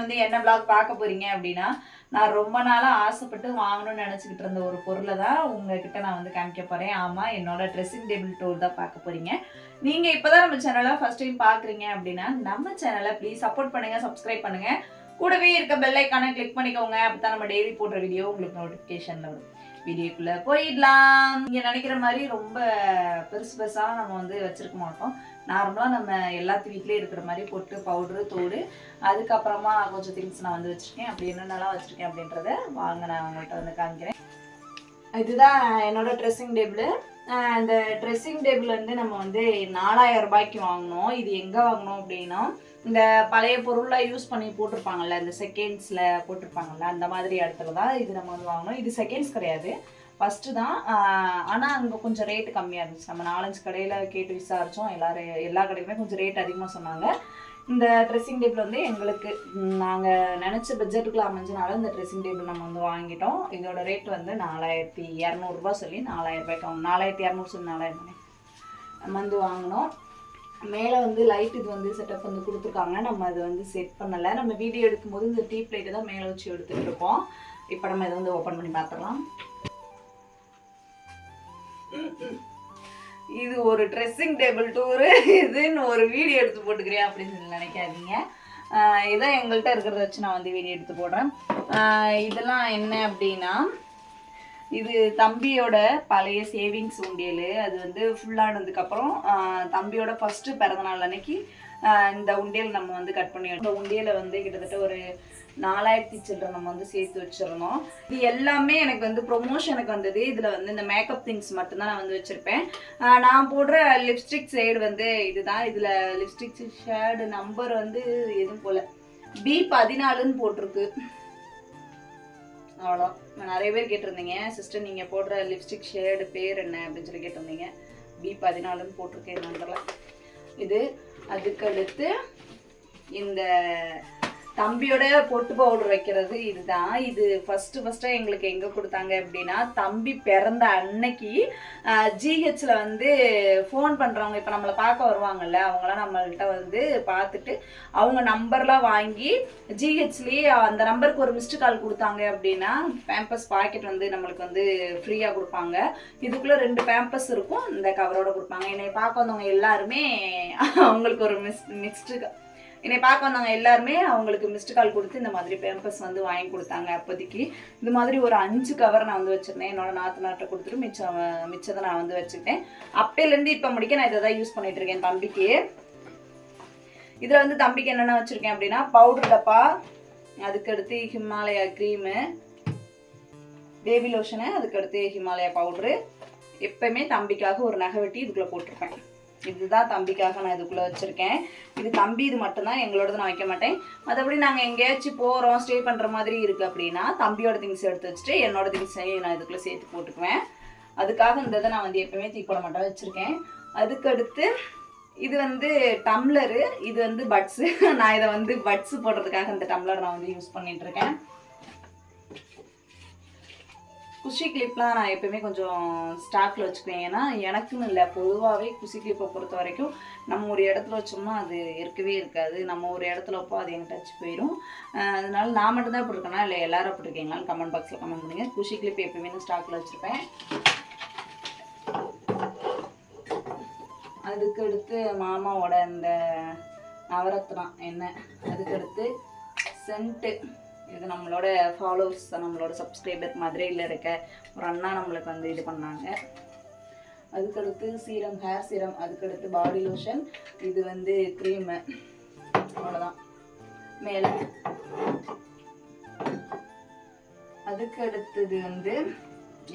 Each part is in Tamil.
வந்து என்ன பிளாக் பார்க்க போறீங்க அப்படின்னா நான் ரொம்ப நாளா ஆசைப்பட்டு வாங்கணும்னு நினைச்சுக்கிட்டு இருந்த ஒரு பொருளை தான் உங்ககிட்ட நான் வந்து காமிக்க போறேன். ஆமா என்னோட ட்ரெஸ்ஸிங் டேபிள் டூர் தான் பார்க்க போறீங்க. நீங்க இப்பதான் நம்ம சேனலை ஃபர்ஸ்ட் டைம் பாக்குறீங்க அப்படின்னா நம்ம சேனலை ப்ளீஸ் சப்போர்ட் பண்ணுங்க சப்ஸ்கிரைப் பண்ணுங்க. கூடவே இருக்க பெல் ஐக்கானை கிளிக் பண்ணிக்கோங்க. அப்பதான் நம்ம டெய்லி போடுற வீடியோ உங்களுக்கு நோட்டிஃபிகேஷனில் வரும். வீடியோக்குள்ள போயிடலாம். நீங்க நினைக்கிற மாதிரி ரொம்ப பெருசு பெருசாக நம்ம வந்து வச்சிருக்க மாட்டோம். நார்மலாக நம்ம எல்லாத்து வீட்லேயும் இருக்கிற மாதிரி பொட்டு பவுட்ரு தோடு அதுக்கப்புறமா கொஞ்சம் திங்ஸ் நான் வந்து வச்சுருக்கேன். அப்படி என்னென்னலாம் வச்சுருக்கேன் அப்படின்றத வாங்க நான் உங்கள்கிட்ட வந்து காமிக்கிறேன். இதுதான் என்னோட ட்ரெஸ்ஸிங் டேபிள் இந்த ட்ரெஸ்ஸிங் டேபிள் வந்து நம்ம வந்து நாலாயிரம் ரூபாய்க்கு வாங்கினோம். இது எங்கே வாங்கினோம் அப்படின்னா இந்த பழைய பொருள்லாம் யூஸ் பண்ணி போட்டிருப்பாங்கல்ல இந்த செகண்ட்ஸில் போட்டிருப்பாங்கல்ல அந்த மாதிரி இடத்துல தான் இது நம்ம வந்து வாங்கினோம் இது செகண்ட்ஸ் கிடையாது. ஃபஸ்ட்டு தான் ஆனால் அங்கே கொஞ்சம் ரேட்டு கம்மியாக இருந்துச்சு. நம்ம நாலஞ்சு கடையில் கேட்டு விசாரித்தோம் எல்லாரும் எல்லா கடையிலுமே கொஞ்சம் ரேட் அதிகமாக சொன்னாங்க. இந்த ட்ரெஸ்ஸிங் டேபிள் வந்து எங்களுக்கு நாங்கள் நினச்ச பட்ஜெட்டுக்குள்ள அமைஞ்சனால இந்த ட்ரெஸ்ஸிங் டேபிள் நம்ம வந்து வாங்கிட்டோம். இதோட ரேட் வந்து நாலாயிரத்தி இரநூறுபா சொல்லி நாலாயிரம் ரூபாய்க்கு வாங்க நாலாயிரத்தி இரநூறு சொல்லி நாலாயிரம் நம்ம வந்து வாங்கினோம். மேலே வந்து லைட் இது வந்து செட்டப் வந்து கொடுத்துருக்காங்க. நம்ம அது வந்து செட் பண்ணலை. நம்ம வீடியோ எடுக்கும்போது இந்த டீப் லைட்டை தான் மேலே வச்சு எடுத்துகிட்டு இருக்கோம். இப்போ நம்ம இதை வந்து ஓப்பன் பண்ணி பார்த்துடலாம். இது ஒரு ட்ரெஸ்ஸிங் டேபிள் டூரு இதுன்னு ஒரு வீடியோ எடுத்து போட்டுக்கிறியா அப்படின்னு சொல்லி நினைக்காதீங்க. இதான் எங்கள்கிட்ட இருக்கிறத வச்சு நான் வந்து வீடியோ எடுத்து போடுறேன். இதெல்லாம் என்ன அப்படின்னா இது தம்பியோட பழைய சேவிங்ஸ் உண்டியல். அது வந்து ஃபுல்லானதுக்கப்புறம் தம்பியோட ஃபஸ்ட்டு பிறந்தநாள் அன்னைக்கு இந்த உண்டியல் நம்ம வந்து கட் பண்ணி இந்த உண்டியலை வந்து கிட்டத்தட்ட ஒரு நாலாயிரத்தி சில்லரை நம்ம வந்து சேர்த்து வச்சிருந்தோம் இது எல்லாமே எனக்கு வந்து ப்ரொமோஷனுக்கு வந்தது. இதில் வந்து இந்த மேக்கப் திங்ஸ் மட்டும்தான் நான் வந்து வச்சுருப்பேன். நான் போடுற லிப்ஸ்டிக் ஷேடு வந்து இதுதான். இதில் லிப்ஸ்டிக் ஷேடு நம்பர் வந்து எதுவும் போல். பி பதினாலுன்னு போட்டிருக்கு. அவ்வளோ. நிறைய பேர் கேட்டிருந்தீங்க சிஸ்டர் நீங்கள் போடுற லிப்ஸ்டிக் ஷேடு பேர் என்ன? அப்படின்னு சொல்லி கேட்டிருந்தீங்க. பி பதினாலுன்னு போட்டிருக்கேன் நம்பரில் இது அதுக்கடுத்து இந்த தம்பியோட பொட்டு பவுடர் வைக்கிறது இதுதான். இது ஃபஸ்ட்டு ஃபஸ்ட்டாக எங்களுக்கு எங்கே கொடுத்தாங்க அப்படின்னா தம்பி பிறந்த அன்னைக்கு ஜிஹெச்சில் வந்து ஃபோன் பண்ணுறவங்க இப்போ நம்மளை பார்க்க வருவாங்கல்ல அவங்களாம் நம்மள்கிட்ட வந்து பார்த்துட்டு அவங்க நம்பர்லாம் வாங்கி ஜிஹெச்லேயே அந்த நம்பருக்கு ஒரு மிஸ்டு கால் கொடுத்தாங்க அப்படின்னா பேம்பஸ் பாக்கெட் வந்து நம்மளுக்கு வந்து ஃப்ரீயாக கொடுப்பாங்க. இதுக்குள்ளே ரெண்டு பேம்பஸ் இருக்கும் இந்த கவரோட கொடுப்பாங்க. என்னை பார்க்க வந்தவங்க எல்லாருமே அவங்களுக்கு ஒரு மிஸ் மிஸ்டு என்னை பார்க்க வந்தாங்க எல்லாருமே அவங்களுக்கு மிஸ்டு கால் கொடுத்து இந்த மாதிரி பேம்பர்ஸ் வந்து வாங்கி கொடுத்தாங்க அப்போதைக்கு. இது மாதிரி ஒரு அஞ்சு கவர் நான் வந்து வச்சிருந்தேன். என்னோட நாற்று நாட்டை கொடுத்துட்டு மிச்சம் மிச்சத்தை நான் வந்து வச்சுக்கிட்டேன் அப்பையிலேருந்து இப்போ முடிக்க நான் இதை தான் யூஸ் பண்ணிட்டு இருக்கேன் தம்பிக்கு. இதில் வந்து தம்பிக்கு என்னென்ன வச்சுருக்கேன் அப்படின்னா பவுடர் டப்பா அதுக்கடுத்து ஹிமாலயா க்ரீமு பேபி லோஷனு அதுக்கடுத்து ஹிமாலயா பவுட்ரு எப்பயுமே தம்பிக்காக ஒரு நகை வெட்டி இதுக்குள்ளே போட்டிருப்பேன். இதுதான் தம்பிக்காக நான் இதுக்குள்ளே வச்சுருக்கேன். இது தம்பி இது மட்டும்தான் எங்களோடது நான் வைக்க மாட்டேன். மற்றபடி நாங்கள் எங்கேயாச்சும் போகிறோம் ஸ்டே பண்ணுற மாதிரி இருக்குது அப்படின்னா தம்பியோட திங்ஸ் எடுத்து வச்சுட்டு என்னோட திங்ஸையும் நான் இதுக்குள்ளே சேர்த்து போட்டுக்குவேன். அதுக்காக இந்த இதை நான் வந்து எப்பவுமே தூக்கி போட மாட்டேன் வச்சுருக்கேன். அதுக்கடுத்து இது வந்து டம்ளரு இது வந்து பட்ஸு நான் இதை வந்து பட்ஸு போடுறதுக்காக இந்த டம்ளர் நான் வந்து யூஸ் பண்ணிட்டு இருக்கேன். குஷி கிளிப்லாம் நான் எப்பயுமே கொஞ்சம் ஸ்டாக்கில் வச்சுக்குவேன். ஏன்னா எனக்குன்னு இல்லை. பொதுவாகவே குஷி கிளிப்பை பொறுத்த வரைக்கும் நம்ம ஒரு இடத்துல வச்சோம்னா அது இருக்கவே இருக்காது. நம்ம ஒரு இடத்துல வைப்போம் அது எனக்கு டச் போயிடும் அதனால நான் மட்டும்தான் இப்படி இருக்கேனா? இல்லை எல்லாரும் அப்படி இருக்கீங்களான்னு கமெண்ட் பாக்ஸில் கமெண்ட் பண்ணுங்க. குஷி கிளிப் எப்பயுமே நான் ஸ்டாக்கில் வச்சுருப்பேன். அதுக்கடுத்து மாமாவோட இந்த நவரத்னம் என்ன? அதுக்கடுத்து சென்ட்டு இது நம்மளோட ஃபாலோவர்ஸ் நம்மளோட சப்ஸ்கிரைபர் மதுரையில் இருக்க ஒரு அண்ணா நம்மளுக்கு வந்து இது பண்ணாங்க. அதுக்கடுத்து சீரம் ஹேர் சீரம் அதுக்கடுத்து பாடி லோஷன் இது வந்து க்ரீமு அவ்வளோதான் மேலே. அதுக்கு அடுத்தது வந்து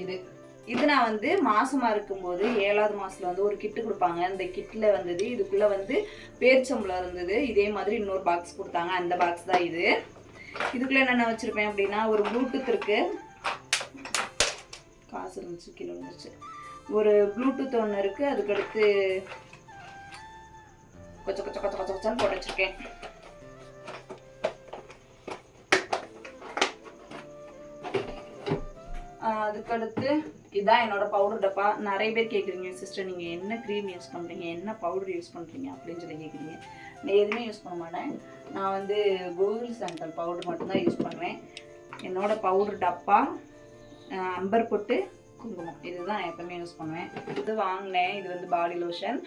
இது. இது நான் வந்து மாசமா இருக்கும்போது ஏழாவது மாசத்துல வந்து ஒரு கிட்டு கொடுப்பாங்க. அந்த கிட்ல வந்தது இதுக்குள்ள வந்து பேர்ச்சம்பளம் இருந்தது. இதே மாதிரி இன்னொரு பாக்ஸ் கொடுத்தாங்க. அந்த பாக்ஸ் தான் இது. இதுக்குள்ள என்னென்ன வச்சிருப்பேன் அப்படின்னா ஒரு ப்ளூடூத் இருக்கு. காசு இருந்துச்சு கீழே இருந்துச்சு ஒரு ப்ளூடூத் ஒன்று இருக்கு அதுக்கடுத்து கொச்ச கொச்ச கொச்ச கொச்ச கொச்சன்னு போட்டு வச்சுருக்கேன். அதுக்கடுத்து இதான் என்னோட பவுடர் டப்பா. நிறைய பேர் கேட்குறீங்க சிஸ்டர் நீங்கள் என்ன க்ரீம் யூஸ் பண்ணுறீங்க என்ன பவுடர் யூஸ் பண்ணுறீங்க அப்படின்னு சொல்லி கேட்குறீங்க நான் எதுவுமே யூஸ் பண்ண மாட்டேன். நான் வந்து கூகுள் சாண்டல் பவுடர் மட்டும்தான் யூஸ் பண்ணுவேன். என்னோடய பவுடர் டப்பா அம்பர் பொட்டு குங்குமம். இதுதான் நான் எப்பவுமே யூஸ் பண்ணுவேன். இது வாங்கினேன். இது வந்து பாடி லோஷன்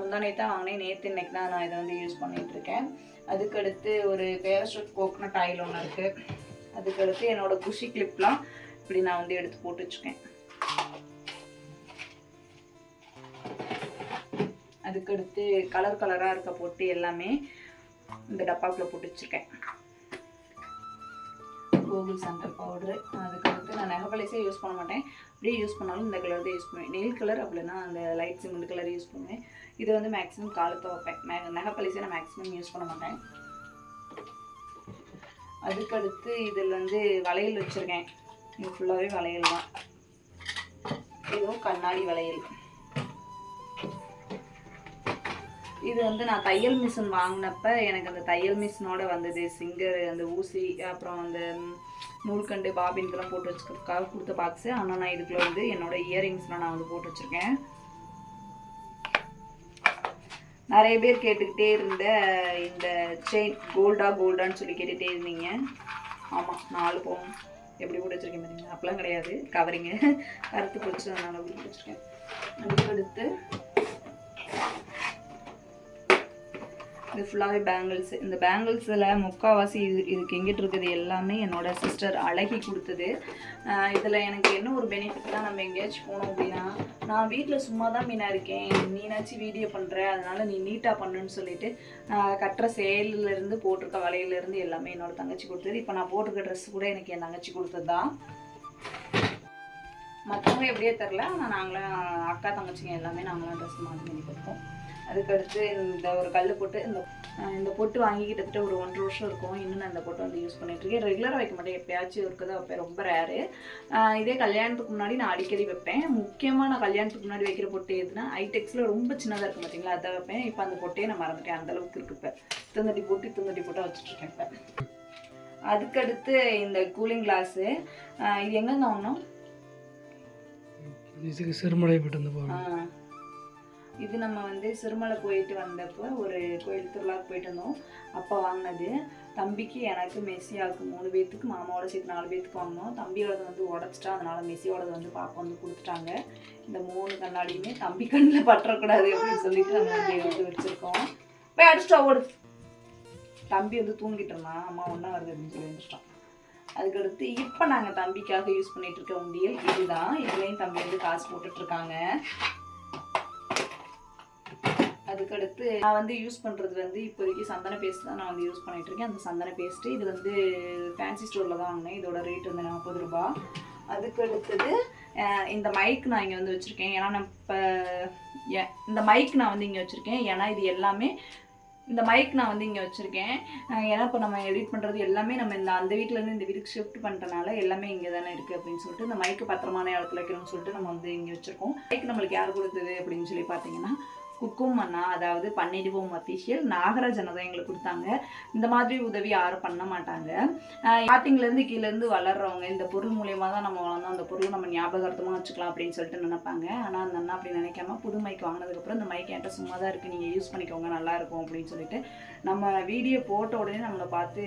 முந்தா நேற்று தான் வாங்கினேன். நேற்று இன்னைக்கு தான் நான் இதை வந்து யூஸ் பண்ணிகிட்ருக்கேன் இருக்கேன். அதுக்கடுத்து ஒரு பேரஸ்ட் கோக்னட் ஆயில் ஒன்று இருக்குது அதுக்கடுத்து என்னோடய குஷி கிளிப்லாம் இப்படி நான் வந்து எடுத்து போட்டு வச்சுருக்கேன். அதுக்கடுத்து கலர் கலராக இருக்க போட்டு எல்லாமே இந்த டப்பாக்குள்ளே போட்டு வச்சுருக்கேன். கோகுல் சாண்டல் பவுடரு அதுக்கடுத்து நான் நெகப்பலைஸே யூஸ் பண்ண மாட்டேன். அப்படியே யூஸ் பண்ணாலும் இந்த கலர் தான் யூஸ் பண்ணுவேன். நெயில் கலர் அப்படின்னா அந்த லைட் சிமெண்ட் கலர் யூஸ் பண்ணுவேன். இது வந்து மேக்ஸிமம் காலத்தை வைப்பேன். மே நெகப்பலைஸே நான் மேக்ஸிமம் யூஸ் பண்ண மாட்டேன். அதுக்கடுத்து இதில் வந்து வளையல் வச்சுருக்கேன். இது ஃபுல்லாகவே வளையல் தான். இதுவும் கண்ணாடி வளையல். இது வந்து நான் தையல் மிஷின் வாங்கினப்ப எனக்கு அந்த தையல் மிஷினோட வந்தது. சிங்கர் அந்த ஊசி அப்புறம் அந்த ம், நூல்கண்டு பாபின்கெல்லாம் போட்டு வச்சுக்கிறதுக்காக கொடுத்த பாக்ஸு ஆனால் நான் இதுக்குள்ள வந்து என்னோட இயரிங்ஸ்லாம் நான் வந்து போட்டு வச்சுருக்கேன். நிறைய பேர் கேட்டுக்கிட்டே இருந்த இந்த செயின் கோல்டா கோல்டான்னு சொல்லி கேட்டுகிட்டே இருந்தீங்க. ஆமாம் நாலு போகும் எப்படி போட்டு வச்சுருக்கேன் பார்த்தீங்களா அப்பெல்லாம் கிடையாது. கவரிங்க கருத்து பிடிச்சி அதனால் அப்படி போட்டு வச்சிருக்கேன். அதுக்கடுத்து இது ஃபுல்லாகவே பேங்கிள்ஸ் இந்த பேங்கிள்ஸில் முக்கால்வாசி இது இதுக்கு எங்கிட்டு இருக்குது எல்லாமே என்னோட சிஸ்டர் அழகி கொடுத்தது. இதில் எனக்கு என்ன ஒரு பெனிஃபிட்னா நம்ம எங்கேயாச்சும் போனோம் அப்படின்னா நான் வீட்டில் சும்மா தான் மீனாக இருக்கேன் நீனாச்சும் வீடியோ பண்ணுற அதனால் நீ நீட்டாக பண்ணுன்னு சொல்லிட்டு கட்டுற சேலிலேருந்து போட்டிருக்க வலையிலேருந்து எல்லாமே என்னோட தங்கச்சி கொடுத்தது. இப்போ நான் போட்டிருக்க ட்ரெஸ் கூட எனக்கு என் தங்கச்சி கொடுத்தது தான் மற்றவங்க எப்படியே தெரில ஆனால் நாங்களாம் அக்கா தங்கச்சிங்க எல்லாமே நாங்களாம் ட்ரெஸ் மாற்றி பண்ணி கொடுப்போம். அதுக்கடுத்து இந்த ஒரு கல் போட்டு இந்த இந்த பொட்டு வாங்கி கிட்டத்தட்ட ஒரு ஒன்றரை வருஷம் இருக்கும். இன்னும் நான் இந்த பொட்டு வந்து யூஸ் பண்ணிட்டுருக்கேன் ரெகுலராக வைக்க மாட்டேன். எப்பயாச்சும் இருக்குது வைப்பேன். ரொம்ப ரேரு இதே கல்யாணத்துக்கு முன்னாடி நான் அடிக்கடி வைப்பேன். முக்கியமாக நான் கல்யாணத்துக்கு முன்னாடி வைக்கிற பொட்டு எதுனா ஐடெக்ஸில் ரொம்ப சின்னதாக இருக்கும் பார்த்தீங்களா அதை வைப்பேன். இப்போ அந்த பொட்டையே நான் மறந்துட்டேன். அந்த அளவுக்கு இருக்கு இப்போ. துந்தட்டி போட்டு துந்தட்டி போட்டால் வச்சுட்ருக்கேன் இப்போ. அதுக்கடுத்து இந்த கூலிங் கிளாஸு இது எங்கேருந்து வாங்கினோம்? இதுக்கு சிறுமலை போயிட்டு வந்து போகிறோம் இது நம்ம வந்து சிறுமலை போயிட்டு வந்தப்போ ஒரு கோயில் திருவிழாக்கு போயிட்டு வந்தோம். அப்போ வாங்கினது தம்பிக்கு எனக்கு மெஸ்ஸியாவுக்கு மூணு பேர்த்துக்கு மாமாவோட சேர்த்து நாலு பேர்த்துக்கு வாங்கினோம். தம்பியோடது வந்து உடச்சிட்டா அதனால மெஸ்ஸியோடது வந்து பாப்பா வந்து கொடுத்துட்டாங்க. இந்த மூணு கண்ணாடியுமே தம்பி கண்ணில் பற்றக்கூடாது அப்படின்னு சொல்லிட்டு நம்ம வந்து எடுத்து வச்சுருக்கோம். போய் அடிச்சிட்டா ஓடு. தம்பி வந்து தூங்கிட்டு இருந்தான். அம்மா ஒன்றா வருது அப்படின்னு சொல்லி எழுந்திரிச்சிட்டான் அதுக்கடுத்து இப்போ நாங்கள் தம்பிக்காக யூஸ் பண்ணிகிட்டு இருக்க உண்டியல் இதுதான். இதுலேயும் தம்பி வந்து காசு போட்டுட்ருக்காங்க அதுக்கடுத்து நான் வந்து யூஸ் பண்ணுறது வந்து இப்போதைக்கு சந்தன பேஸ்ட் தான் நான் வந்து யூஸ் பண்ணிகிட்டு இருக்கேன் அந்த சந்தன பேஸ்ட்டு இது வந்து ஃபேன்சி ஸ்டோரில் தான் வாங்கினேன். இதோட ரேட் வந்து நாற்பது ரூபா. அதுக்கு அடுத்தது இந்த மைக் நான் இங்கே வந்து வச்சுருக்கேன். ஏன்னா நான் இப்போ இந்த மைக் நான் வந்து இங்கே வச்சுருக்கேன். ஏன்னா இது எல்லாமே இந்த மைக் நான் வந்து இங்கே வச்சுருக்கேன். ஏன்னா இப்போ நம்ம எடிட் பண்ணுறது எல்லாமே நம்ம இந்த அந்த வீட்டிலேருந்து இந்த வீட்டுக்கு ஷிஃப்ட் பண்ணுறனால எல்லாமே இங்கே தானே இருக்குது அப்படின்னு சொல்லிட்டு இந்த மைக்கு பத்திரமான இடத்துல வைக்கணும்னு சொல்லிட்டு நம்ம வந்து இங்கே வச்சுருக்கோம். மைக் நம்மளுக்கு யார் கொடுத்தது அப்படின்னு சொல்லி பார்த்தீங்கன்னா குக்கும் அண்ணா அதாவது பண்ணிடுவோம் அஃபிஷியல் நாகராஜனை தான் எங்களுக்கு கொடுத்தாங்க. இந்த மாதிரி உதவி யாரும் பண்ண மாட்டாங்க. ஸ்டார்டிங்லேருந்து கீழேருந்து வளர்றவங்க இந்த பொருள் மூலியமாக தான் நம்ம வளர்ந்தோம். அந்த பொருள் நம்ம ஞாபகார்த்தமாக வச்சுக்கலாம் அப்படின்னு சொல்லிட்டு நினைப்பாங்க. ஆனால் அந்த அண்ணா அப்படி நினைக்காம புது மைக் வாங்கினதுக்கப்புறம் இந்த மைக் என்கிட்ட சும்மா தான் இருக்குது நீங்கள் யூஸ் பண்ணிக்கோங்க நல்லா இருக்கும் அப்படின்னு சொல்லிட்டு நம்ம வீடியோ போட்ட உடனே நம்மளை பார்த்து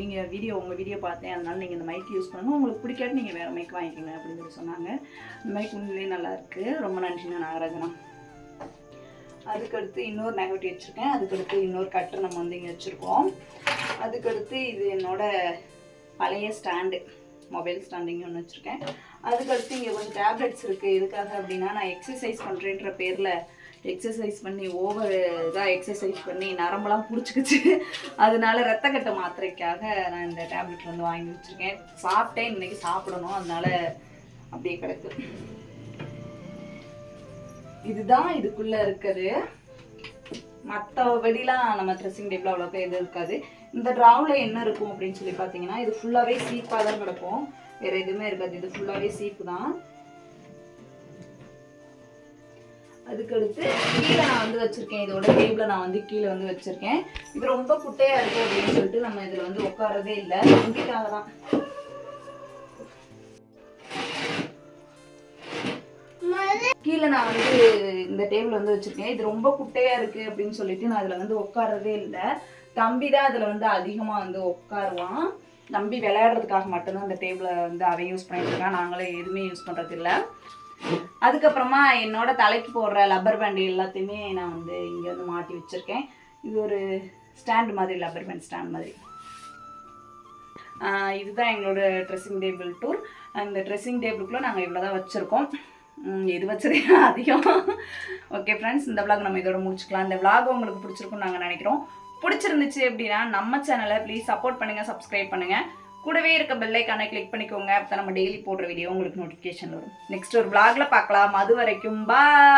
நீங்கள் வீடியோ உங்கள் வீடியோ பார்த்தேன். அதனால நீங்கள் இந்த மைக் யூஸ் பண்ணுங்கள் உங்களுக்கு பிடிக்காட்டி நீங்கள் வேறு மைக் வாங்கிக்கோங்க அப்படின்னு சொல்லி சொன்னாங்க. இந்த மைக் உண்மையிலேயே நல்லா இருக்குது ரொம்ப நன்றிண்ணா நாகராஜனா. அதுக்கடுத்து இன்னொரு நெகட்டிவ் வச்சுருக்கேன். அதுக்கடுத்து இன்னொரு கட்டர் நம்ம வந்து இங்கே வச்சுருக்கோம். அதுக்கடுத்து இது என்னோட பழைய ஸ்டாண்டு. மொபைல் ஸ்டாண்டிங் ஒன்று வச்சுருக்கேன். அதுக்கடுத்து இங்கே கொஞ்சம் டேப்லெட்ஸ் இருக்குது எதுக்காக அப்படின்னா நான் எக்ஸசைஸ் பண்ணுறேன்ற பேரில் எக்ஸசைஸ் பண்ணி ஓவர் இதாக எக்ஸசைஸ் பண்ணி நரம்பெல்லாம் பிடிச்சிக்கிச்சு. அதனால ரத்தக்கட்டை மாத்திரைக்காக நான் இந்த டேப்லெட் வந்து வாங்கி வச்சுருக்கேன். சாப்பிட்டேன். இன்றைக்கி சாப்பிடணும். அதனால அப்படியே கிடக்கு. இதுதான் இதுக்குள்ள இருக்குது. மற்றபடிலாம் நம்ம ட்ரெஸ்ஸிங் டேபிள் அவ்வளோக்கா எதுவும் இருக்காது. இந்த ட்ராவில் என்ன இருக்கும் அப்படின்னு சொல்லி பார்த்தீங்கன்னா இது ஃபுல்லாகவே சீப்பாக தான் கிடக்கும். வேற எதுவுமே இருக்காது. இது ஃபுல்லாகவே சீப்பு தான். அதுக்கடுத்து கீழே நான் வந்து வச்சிருக்கேன். இதோட டேபிளை நான் வந்து கீழே வந்து வச்சிருக்கேன். இது ரொம்ப குட்டையா இருக்குது அப்படின்னு சொல்லிட்டு நம்ம இதுல வந்து உட்காரதே இல்லை. இங்கிட்டாக தான் கீழே நான் வந்து இந்த டேபிள் வந்து வச்சுருக்கேன். இது ரொம்ப குட்டையாக இருக்குது அப்படின்னு சொல்லிட்டு நான் அதில் வந்து உட்கார்றதே இல்லை. தம்பி தான் அதில் வந்து அதிகமாக வந்து உட்காருவான். தம்பி விளையாடுறதுக்காக மட்டும்தான் அந்த டேபிளை வந்து அவன் யூஸ் பண்ணிட்டு இருக்கான். நாங்களே எதுவுமே யூஸ் பண்ணுறது இல்லை. அதுக்கப்புறமா என்னோட தலைக்கு போடுற லப்பர் பேண்ட் எல்லாத்தையுமே நான் வந்து இங்கே வந்து மாட்டி வச்சுருக்கேன். இது ஒரு ஸ்டாண்ட் மாதிரி லப்பர் பேண்ட் ஸ்டாண்ட் மாதிரி. இதுதான் எங்களோட ட்ரெஸ்ஸிங் டேபிள் டூர் அந்த ட்ரெஸ்ஸிங் டேபிளுக்குள்ளே நாங்கள் இவ்வளோ தான் வச்சுருக்கோம். எது வச்சதே அதிகம். ஓகே ஃப்ரெண்ட்ஸ் இந்த விளாக் நம்ம இதோட முடிச்சுக்கலாம். இந்த விளாக் உங்களுக்கு பிடிச்சிருக்கும்னு நாங்கள் நினைக்கிறோம். பிடிச்சிருந்துச்சு அப்படின்னா நம்ம சேனலை ப்ளீஸ் சப்போர்ட் பண்ணுங்கள் சப்ஸ்கிரைப் பண்ணுங்கள் கூடவே இருக்க பெல்லைக்கான கிளிக் பண்ணிக்கோங்க. அப்போ நம்ம டெய்லி போடுற வீடியோ உங்களுக்கு நோட்டிஃபிகேஷன் வரும். நெக்ஸ்ட் ஒரு விளாகில் பார்க்கலாம். அது வரைக்கும் பாய்